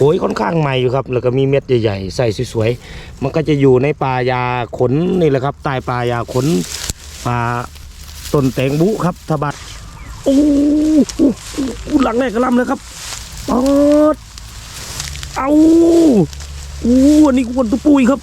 โขยค่อนข้างใหม่อยู่ครับ แล้วก็มีเม็ดใหญ่ๆใส่สวยๆมันก็จะอยู่ในป่ายาขนนี่แหละครับใต้ป่ายาขนป่าต้นแตงบุครับทบัดโอ้โหหลังแรกกระลำเลยครับปอดเอาโอ้อันนี้กวนตุปุยครับ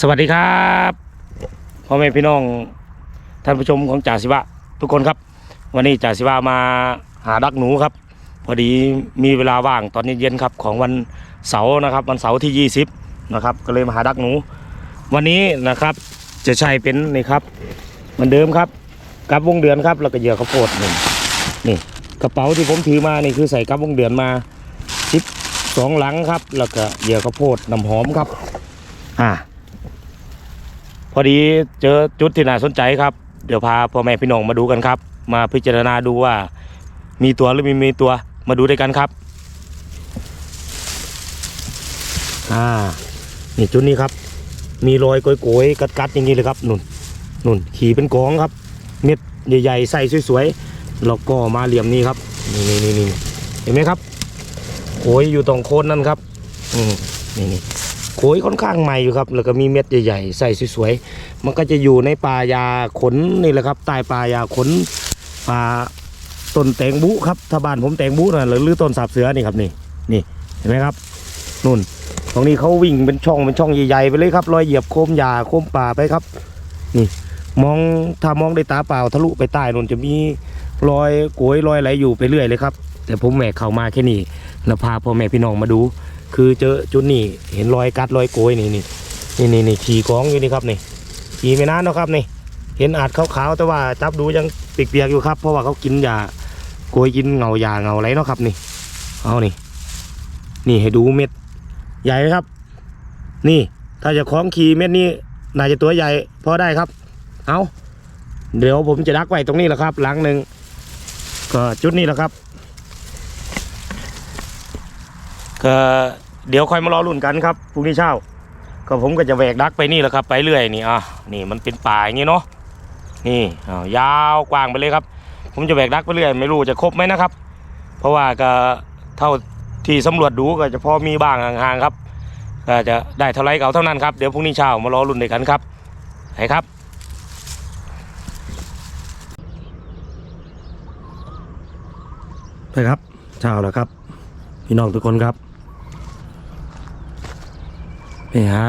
สวัสดีครับพ่อแม่พี่น้องท่านผู้ชมของจ่าสิวะทุกคนครับ วันนี้จ่าสิวะมาหาดักหนูครับ พอดีมีเวลาว่างตอนเย็นๆครับของวันเสาร์นะครับ วันเสาร์ที่ 20นะครับก็เลยมาหาดักหนู วันนี้นะครับจะใช้เป็นนี่ครับเหมือนเดิมครับกับวงเดือนครับแล้วก็เหยื่อข้าวโพดนี่นี่กระเป๋าที่ผมถือมานี่คือใส่กับวงเดือนมาสิบสองหลังครับ แล้วก็เหยื่อข้าวโพดน้ำหอมครับอ่า อดีเจอจุดที่น่าสนใจครับ เดี๋ยวพาพ่อแม่พี่น้องมาดูกันครับ มาพิจารณาดูว่ามีตัวหรือไม่มีตัวมาดูด้วยกันครับ อ่า นี่จุดนี้ครับ มีรอยโกยๆกัดๆอย่างนี้เลยครับนุ่นนุ่นขี่เป็นกองครับ เม็ดใหญ่ๆใส่สวยๆแล้วก็มาเหลี่ยมนี้ครับนี่นี่นี่เห็นไหมครับโกยอยู่ตรงโคนนั่นครับ อืมนี่นี่ โขยค่อนข้างใหม่อยู่ครับ แล้วก็มีเม็ดใหญ่ๆใส่สวยๆ มันก็จะอยู่ในป่ายาขนนี่แหละครับใต้ป่ายาขนป่าต้นแตงบุครับถ้าบ้านผมแตงบุนะหรือหรือต้นสาบเสือนี่ครับนี่นี่เห็นไหมครับนู่น ตรงนี้เขาวิ่งเป็นช่องเป็นช่องใหญ่ๆไปเลยครับรอยเหยียบโคมหญ้าโคมป่าไปครับ นี่มองถ้ามองด้วยตาเปล่าทะลุไปใต้นู่นจะมีรอยโกยรอยอะไรอยู่ไปเรื่อยเลยครับ แต่ผมแหวกเข้ามาแค่นี้แล้วพาพ่อแม่พี่น้องมาดู คือเจอจุดนี้เห็นรอยกัดรอยโกยนี่นี่นี่นี่นี่ขี่กองอยู่นี่ครับนี่ขี่ไม่นานเนาะครับนี่ เห็นอาจขาวๆแต่ว่าจับดูยังเปียกๆอยู่ครับ เพราะว่าเขากินยาโกยกินเงายาเงาอะไรเนาะครับนี่ เอานี่ นี่ให้ดูเม็ด ใหญ่ไหมครับ นี่ถ้าจะคล้องขี่เม็ดนี้น่าจะตัวใหญ่พอได้ครับ เอาเดี๋ยวผมจะดักไว้ตรงนี้แหละครับ หลังหนึ่งก็จุดนี้แหละครับ ก็เดี๋ยวค่อยมารอรุ่นกันครับพรุ่งนี้เช้า ก็ผมก็จะแหวกดักไปนี่แหละครับ ไปเรื่อยนี่อะนี่มันเป็นป่าอย่างงี้เนาะนี่อ้าวยาวกว้างไปเลยครับ ผมจะแหวกดักไปเรื่อยไม่รู้จะครบไหมนะครับ เพราะว่าก็เท่าที่สำรวจดูก็จะพอมีบ้างห่างๆครับก็จะได้เท่าไรก็เอาเท่านั้นครับเดี๋ยวพรุ่งนี้เช้ามารอรุ่นด้วยกันครับไปครับไปครับเช้าแล้วครับ พี่น้องทุกคนครับ ไปหา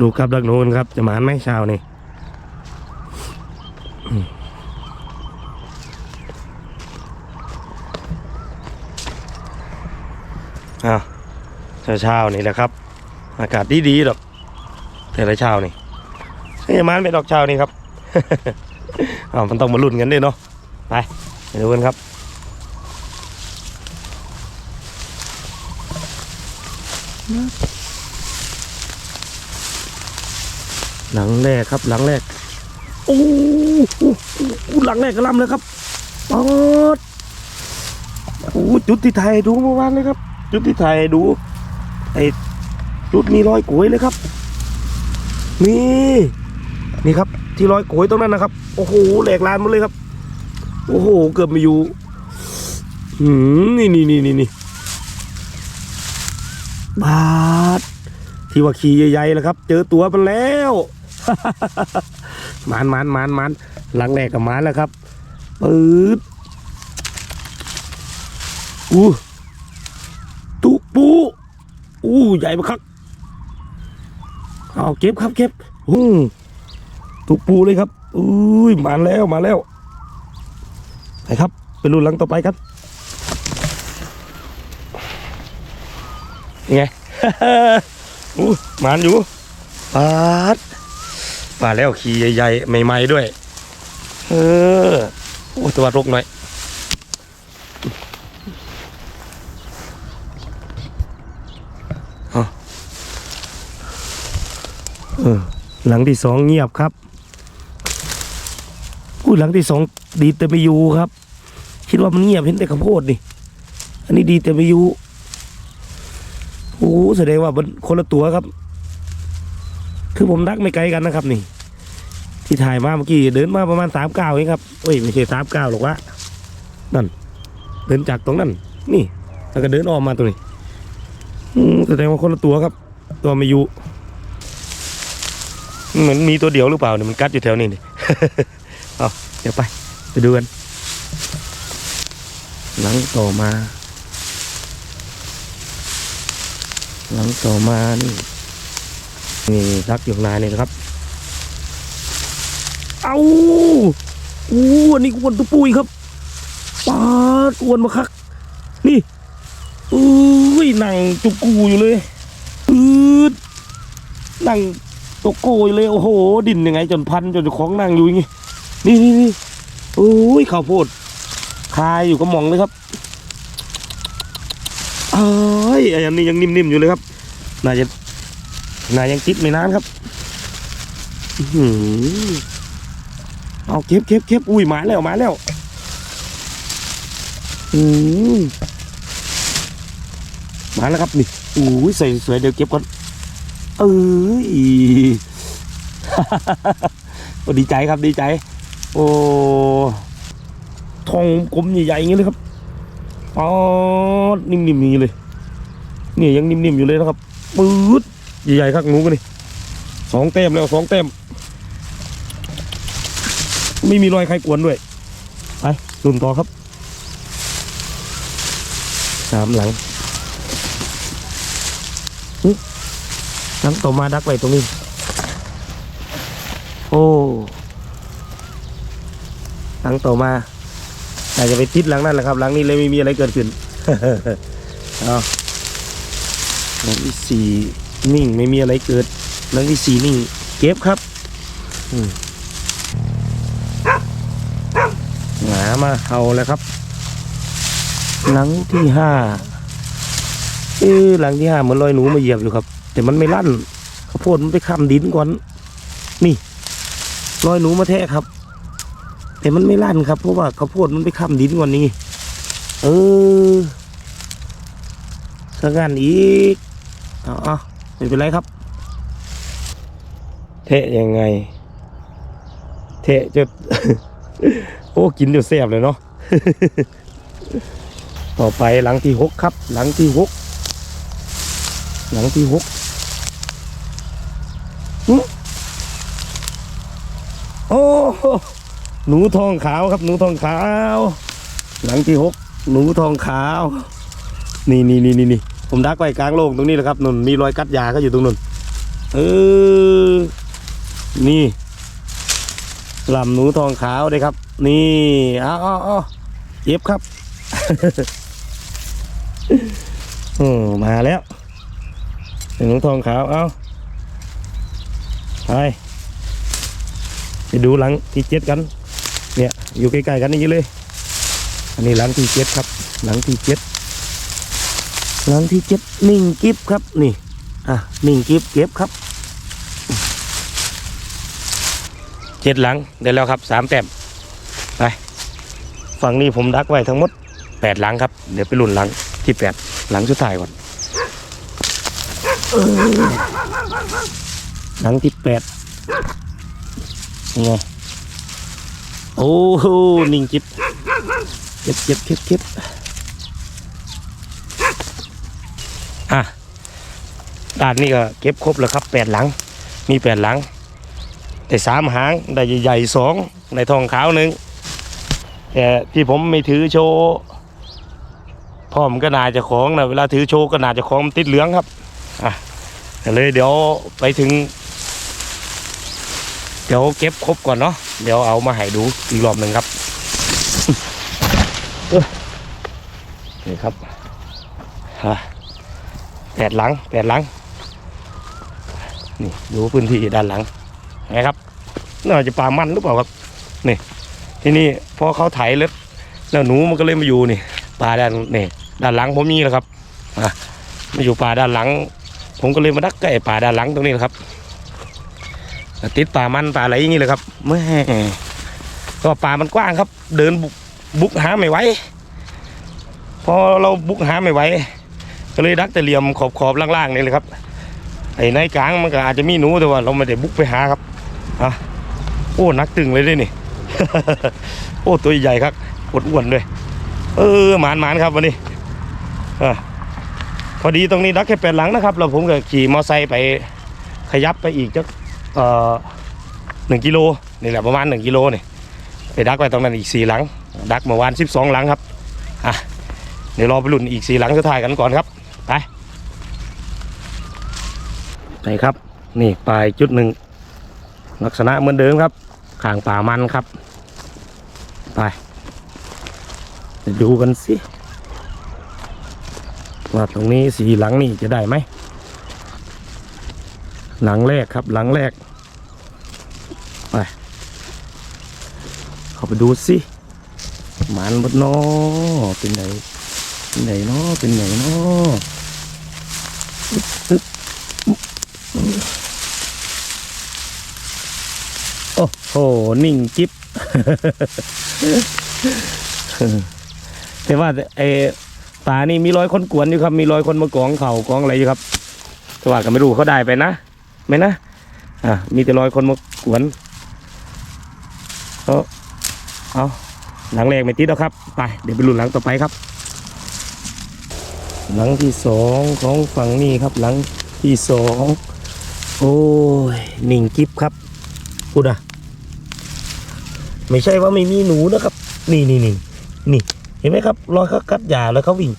ดูกับดักหนูนครับ จะมานไหมเช้านี่อืมอ้าเช้าเช้าๆนี่แหละครับ อากาศดีดีๆดอก แต่ละเช้านี่ใช่มานไปดอกเช้านี่ครับอ้าวมันต้องมาลุ้นกันด้วยเนาะไปไปดูกันครับ หลังแรกครับ หลังแรกโอ้โหหลังแรกกระลำเลยครับปอดโอ้จุดที่ไทยดูเมื่อวานเลยครับ จุดที่ไทยดูไอจุดมีรอยโกยเลยครับนี่นี่ครับ ที่รอยโกยตรงนั้นนะครับ โอ้โหแหลกลานหมดเลยครับ โอ้โหเกือบไมาอยู่หืมนี่นี่นี่นี่นี่บาดที่ว่าขี่ใหญ่ๆแล้วครับ เจอตัวมันแล้ว มันมันมันมันหลังแรกกับมันแล้วครับปืดอู้ตุปูอู้ใหญ่มากครับเอาเก็บครับเก็บอืมตุปูเลยครับอุ้ยมาแล้วมาแล้วไปครับไปรุ่นหลังต่อไปครับยังไง อู้มานอยู่ปาด มาแล้วขี่ใหญ่ๆใหม่ๆด้วย เออโอ้ตัวรกหน่อยเอเออหลังที่สองเงียบครับอุ้หลังที่สองดีแต่ไม่อยู่ครับ คิดว่ามันเงียบเห็นแต่ข้าวโพดนี่ อันนี้ดีแต่ไม่อยู่โอ้แสดงว่ามันคนละตัวครับ คือผมดักไม่ไกลกันนะครับนี่ ที่ถ่ายมาเมื่อกี้เดินมาประมาณสามเก้าเองครับเอ้ยไม่ใช่สามเก้าหรอกวะนั่น เดินจากตรงนั้น นี่แล้วก็เดินออกมาตรงนี้แสดงว่าคนละตัวครับ ตัวไม่อยู่เหมือนมีตัวเดียวหรือเปล่าเนี่ยมันกัดอยู่แถวนี้นี่เอาเดี๋ยวไป ไปดูกันหลังต่อมา หลังต่อมานี่ นี่รักอยู่ข้างในนี่นะครับ เอาอู้อันนี้อวนตัวปุยครับปาดอวนมาคัก นี่อุ้ยนั่งจุกกูอยู่เลยอืดนั่งตกโกยเลยโอ้โห ดินยังไง จนพันจนของนั่งอยู่อย่างงี้นี่นี่นี่โอ้ยข้าวโพดคายอยู่ก็มองเลยครับเอ้ยอันนี้ยังนิ่มๆอยู่เลยครับ น่าจะ นายยังจิบไม่นานครับหือเอาเก็บเก็บเก็บอุ้ยมาแล้วมาแล้วอืมมาแล้วครับนี่อุ้ยใส่สวยเดี๋ยวเก็บก่อนเอ้ยโอ้ดีใจครับดีใจ โอ้ทองกลมใหญ่ๆอย่างนี้เลยครับอ๋อนิ่มๆอย่างนี้เลยนี่ยังนิ่มๆอยู่เลยนะครับปื๊ด ใหญ่ๆครับหนูกันนี่สองเต็มแล้วสองเต็มไม่มีรอยใครกวนด้วยไปลุ่นต่อครับสามหลังหึหลังต่อมาดักไว้ตรงนี้ โอ้หลังต่อมาอาจจะไปติดหลังนั่นแหละครับหลังนี้เลยไม่มีอะไรเกิดขึ้น เอาหลังที่สี่ นิ่งไม่มีอะไรเกิดหลังที่สี่นิ่งเก็บครับหงามาเห่าแล้วครับ หลังที่ห้าเออหลังที่ห้าเหมือนรอยหนูมาเหยียบอยู่ครับ แต่มันไม่ลั่นข้าวโพดมันไปค้ำดินก่อน นี่รอยหนูมาแทะครับ แต่มันไม่ลั่นครับ เพราะว่าข้าวโพดมันไปค้ำดินก่อนนี่เออสักงานอีกอาเอ ไม่เป็นไรครับ เทะยังไง เทะจะ โอ้กินเดี๋ยวแซ่บเลยเนาะ ต่อไปหลังที่หกครับ หลังที่หกหลังที่หกโอ้หหนูทองขาวครับ หนูทองขาว หลังที่หกหนูทองขาว นี่นี่นี่นี่นี่ ผมดักไว้กลางโลกตรงนี้แหละครับนุ่นมีรอยกัดยาเขาอยู่ตรงนู้นเออนี่ลำหนูทองขาวเลยครับ นี่เอาเอาเอเย็บครับโอ้มาแล้วหนูทองขาวเอาไปไปดูหลังที่เจ็ดกัน เนี่ย อยู่ใกล้ๆกันนี่เลย อันนี้หลังที่เจ็ดครับ หลังที่เจ็ด หลังที่เจ็ดนิ่งกิฟครับนี่อะนิ่งกิฟเก็บครับเจ็ดหลังได้แล้วครับสามแต้มไปฝั่งนี้ผมดักไว้ทั้งหมดแปดหลังครับเดี๋ยวไปลุ่นหลังที่แปดหลังสุดท้ายก่อนหลังที่แปดไงโอ้โหนิ่งจิบเก็บเก็บเก็บเก็บอะ ด้านนี้ก็เก็บครบแล้วครับแปดหลัง มีแปดหลังได้สามหางได้ใหญ่ๆสองได้ทองขาวหนึ่งแต่ที่ผมไม่ถือโชว์พ่อมก็น่าจะของนะเวลาถือโชว์ก็น่าจะของติดเหลืองครับอะเลยเดี๋ยวไปถึง เดี๋ยวเก็บครบก่อนเนาะเดี๋ยวเอามาให้ดูอีกรอบหนึ่งครับเอ้ยนี่ครับอะแปดหลังแปดหลัง นี่ดูพื้นที่ด้านหลังไงครับน่าจะปลามันหรือเปล่าครับนี่ที่นี้พอเขาไถแล้วแล้วหนูมันก็เลยมาอยู่นี่ปลาด้านนี่ด้านหลังผมนี่แหละครับอะมาอยู่ปลาด้านหลัง ผมก็เลยมาดักใกล้ปลาด้านหลังตรงนี้แหละครับติดปลามันปลาอะไรอย่างนี้เลยครับแม่ก็ปลามันกว้างครับ เดินบุกบุกหาไม่ไหวพอเราบุกหาไม่ไหวก็เลยดักแต่เหลี่ยมขอบขอบๆล่างๆนี่เลยครับ ไอ้ในกลางมันก็อาจจะมีหนูแต่ว่าเราไม่ได้บุกไปหาครับอะโอ้นักตึงเลยด้วยนี่ โอ้ตัวใหญ่ครับอ้วนๆด้วยเออหมานหมานๆครับวันนี้อะพอดีตรงนี้ดักแค่แปดหลังนะครับเราผมก็ขี่มอไซค์ไปขยับไปอีกจักเอ่อหนึ่งกิโลนี่แหละประมาณหนึ่งกิโลนี่ไปดักไปตรงนั้นอีกสี่หลัง ดักเมื่อวานสิบสองหลังครับอะเดี๋ยวรอไปลุ้นอีกสี่หลังสุดท้ายกันก่อนครับไป นครับ นี่ปลายจุดหนึ่งลักษณะเหมือนเดิมครับข้างป่ามันครับ ไปดูกันสิว่าตรงนี้สีหลังนี่จะได้ไหม หลังแรกครับหลังแรก ไป เข้าไปดูสิมันบดนอเป็นไหนเป็นไหนเนาะเป็นไหนเนาะ โอ้โหนิ่งจิ๊บแต่ว่าไอ้ป่านี่มีร้อยคนกวนอยู่ครับ มีร้อยคนมากองเข่ากองอะไรอยู่ครับแต่ว่าก็ไม่รู้เขาได้ไปนะไหมนะอะมีแต่ร้อยคนมากวนเอาเอาหลังแรกไม่ติดแล้วครับ ไปเดี๋ยวไปลุ้นหลังต่อไปครับ หลังที่สองของฝั่งนี้ครับ หลังที่สองโอ้ยนิ่งกิ๊บครับพูดอะ ไม่ใช่ว่าไม่มีหนูนะครับ นี่นี่นี่นี่ เห็นไหมครับ รอยเขากัดยาแล้วเขาวิ่ง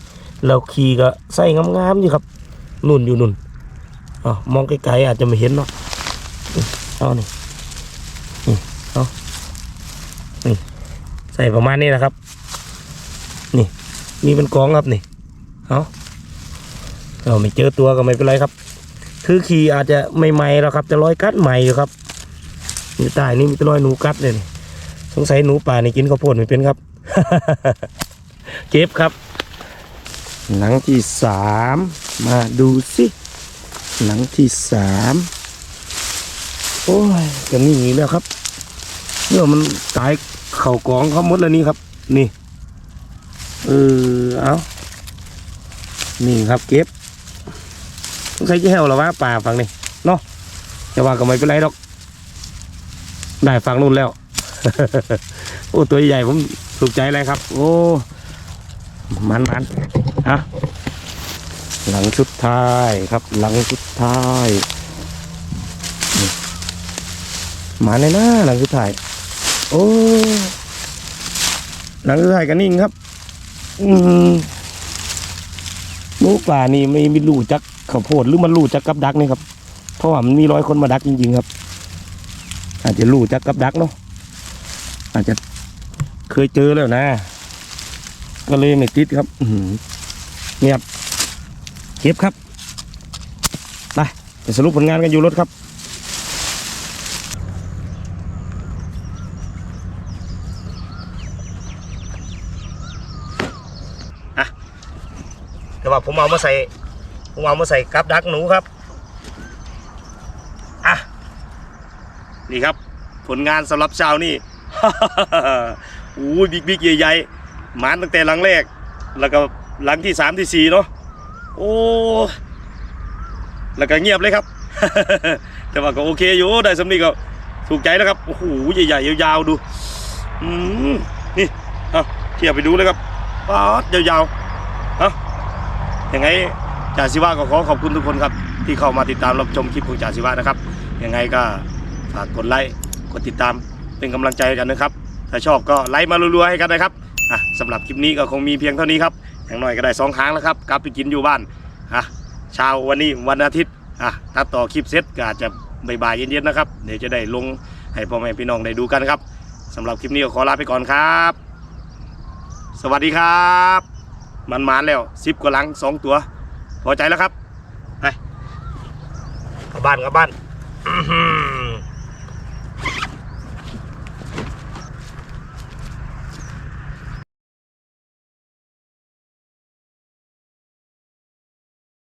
เราขี่ก็ใส่งามๆอยู่ครับนุ่นอยู่นุ่นอ๋อมองไกลๆอาจจะไม่เห็นเนาะเอานี่นี่เอานี่ใส่ประมาณนี้นะครับ นี่มีเป็นกองครับนี่เอาเราไม่เจอตัวก็ไม่เป็นไรครับ คือขี่อาจจะไม่ใหม่แล้วครับแต่รอยกัดใหม่อยู่ครับนี่ใต้นี่มีแตรอยหนูกัดเลยนี่ สงสัยหนูป่านี่กินข้าวโพดไม่เป็นครับ เก็บครับหลังที่สามมาดูสิหลังที่สามโอ้ยจะนี่แล้วครับเนี่ยมันตายเข่ากองเขาหมดแล้วนี่ครับ นี่เออเอานี่ครับเก็บสงสัยจะแห้วหรอวะป่าฝั่งนี้เนาะแต่ว่าก็ไม่เป็นไรหรอก ได้ฟังนู่นแล้ว โอ้ตัวใหญ่ผมถูกใจเลยครับ โอ้มันมันอะหลังสุดท้ายครับ หลังสุดท้ายมาเลยนะหลังสุดท้าย โอ้หลังสุดท้ายกันนิ่งครับ อืมหนูป่านี่ไม่ม่รู้จักข้าวโพดหรือมันรูจักกับดักนี่ครับ เพราะว่ามันมีร้อยคนมาดักจริงๆครับ อาจจะรูจักกับดักเนาะ อาจจะเคยเจอแล้วนะ ก็เลยไม่ติดครับอืเงียบเก็บครับไปสรุปผลงานกันอยู่รถครับอะแต่ว่าผมเอามาใส่ผมเอามาใส่กับดักหนูครับอะนี่ครับ ผลงานสำหรับเช้านี่ อ้ยบิ๊กบิ๊กใหญ่ๆหมานตั้งแต่หลังแรก แล้วก็หลังที่สามที่สี่เนาะโอ้แล้วก็เงียบเลยครับ แต่ว่าก็โอเคอยู่ได้สำนีก็ถูกใจแล้วครับโอ้โหใหญ่ๆยาวๆดูอืมนี่เอาเทียบไปดูเลยครับป๊าดยาวๆเอายังไงจ่าสิวะก็ขอขอบคุณทุกคนครับ ที่เข้ามาติดตามรับชมคลิปของจ่าสิวะนะครับยังไงก็ฝากกดไลค์กดติดตาม เป็นกำลังใจกันนะครับ ถ้าชอบก็ไลค์มารัวๆให้กันนะครับอะสำหรับคลิปนี้ก็คงมีเพียงเท่านี้ครับอย่างน้อยก็ได้สองครั้งแล้วครับกลับไปกินอยู่บ้านอะเช้าวันนี้วันอาทิตย์อะตัดต่อคลิปเสร็จก็อาจจะบ่ายๆเย็นๆนะครับเดี๋ยวจะได้ลงให้พ่อแม่พี่น้องได้ดูกันครับสำหรับคลิปนี้ก็ขอลาไปก่อนครับ สวัสดีครับ มันมานแล้วสิบกว่าหลังสองตัว พอใจแล้วครับ ไปกลับบ้านกลับบ้าน